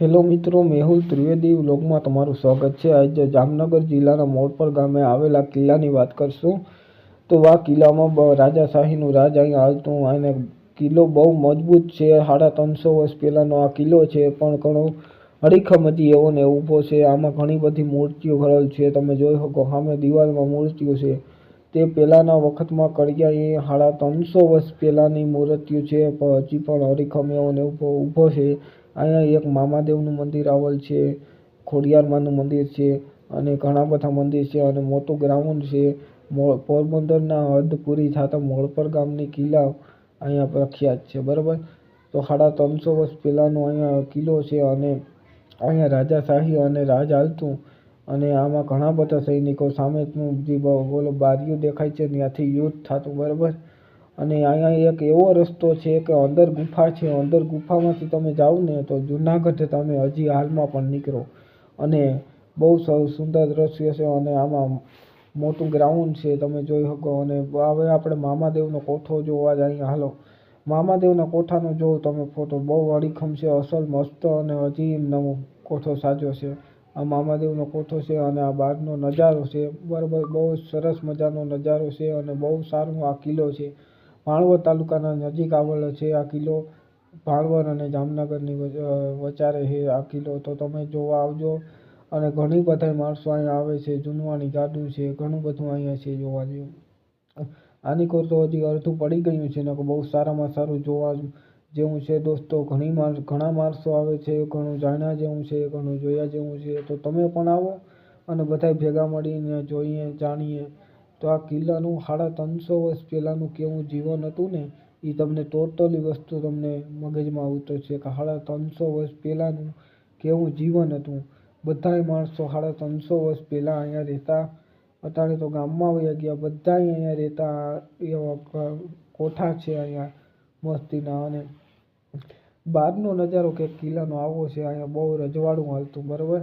Hello મિત્રો, મેહુલ ત્રિવેદી વ્લોગમાં તમારું સ્વાગત છે. આજે જામનગર જિલ્લાના મોડપર ગામે આવેલા કિલ્લાની વાત કરશું. તો આ કિલ્લામાં રાજાશાહીનું રાજ અહીંયા હાલતું. અને કિલ્લો બહુ મજબૂત છે, સાડા ત્રણસો વર્ષ પહેલાંનો આ કિલ્લો છે, પણ ઘણો હજી એવો ને ઊભો છે. આમાં ઘણી બધી મૂર્તિઓ ઘરેલ છે. તમે જોઈ શકો સામે દિવાલમાં મૂર્તિઓ છે. તે પહેલાંના વખતમાં કડિયા એ સાડા ત્રણસો વર્ષ પહેલાંની મૂર્તિઓ છે. હજી પણ અડીખમ એવો ને ઊભો ઊભો છે. અહીંયા એક મામાદેવનું મંદિર આવેલ છે, ખોડિયારમાંનું મંદિર છે અને ઘણા બધા મંદિર છે અને મોટું ગ્રાઉન્ડ છે. પોરબંદરના હદ પૂરી થતા મોળપર ગામની કિલ્લા અહીંયા પ્રખ્યાત છે, બરાબર? તો સાડા ત્રણસો વર્ષ પહેલાંનો અહીંયા કિલ્લો છે અને અહીંયા રાજાશાહી અને રાજ હાલતું અને આમાં ઘણા બધા સૈનિકો સામેનું જે બોલો બારીઓ દેખાય છે, ત્યાંથી યુદ્ધ થતું, બરાબર? અને અહીંયા એક એવો રસ્તો છે કે અંદર ગુફા છે, અંદર ગુફામાંથી તમે જાઓ ને તો જુનાગઢ તમે હજી હાલમાં પણ નીકળો. અને બહુ સુંદર દ્રશ્ય છે અને આમાં મોટું ગ્રાઉન્ડ છે, તમે જોઈ શકો. અને હવે આપણે મામાદેવનો કોઠો જોવા જ અહીંયા હાલો. મામાદેવના કોઠાનો જોવો તમે ફોટો, બહુ અડીખમ છે, અસલ મસ્ત અને હજી નવો કોઠો સાજો છે. આ મામાદેવનો કોઠો છે અને આ બહારનો નજારો છે. બરાબર, બહુ સરસ મજાનો નજારો છે અને બહુ સારો આ કિલ્લો છે. ભાણવડ તાલુકાના નજીક આવેલો છે. આ કિલ્લો ભાણવડ અને જામનગરની વચારે છે. આ કિલ્લો તો તમે જોવા આવજો. અને ઘણી બધા માણસો અહીંયા આવે છે. જૂનવાણી ગાડું છે. ઘણું બધું અહીંયા છે જોવા જેવું. આની કોર તો હજી અડધું પડી ગયું છે. ને બહુ સારામાં સારું જોવા જેવું છે દોસ્તો. ઘણી માણસ ઘણા માણસો આવે છે. ઘણું જાણ્યા જેવું છે. ઘણું જોયા જેવું છે. તો તમે પણ આવો અને બધાય ભેગા મળીને જોઈએ, જાણીએ. તો આ કિલ્લાનું સાડા ત્રણસો વર્ષ પહેલાંનું કેવું જીવન હતું ને એ તમને ટોટલી વસ્તુ તમને મગજમાં ઉતરશે કે સાડા ત્રણસો વર્ષ પહેલાંનું કેવું જીવન હતું. બધાય માણસો સાડા ત્રણસો વર્ષ પહેલાં અહીંયા રહેતા. અત્યારે તો ગામમાં વયા ગયા બધા અહીંયા રહેતા, એવા કોઠા છે અહીંયા મસ્તીના અને બહારનો નજારો કે કિલ્લાનો આવો છે, અહીંયા બહુ રજવાડું હાલતું, બરાબર?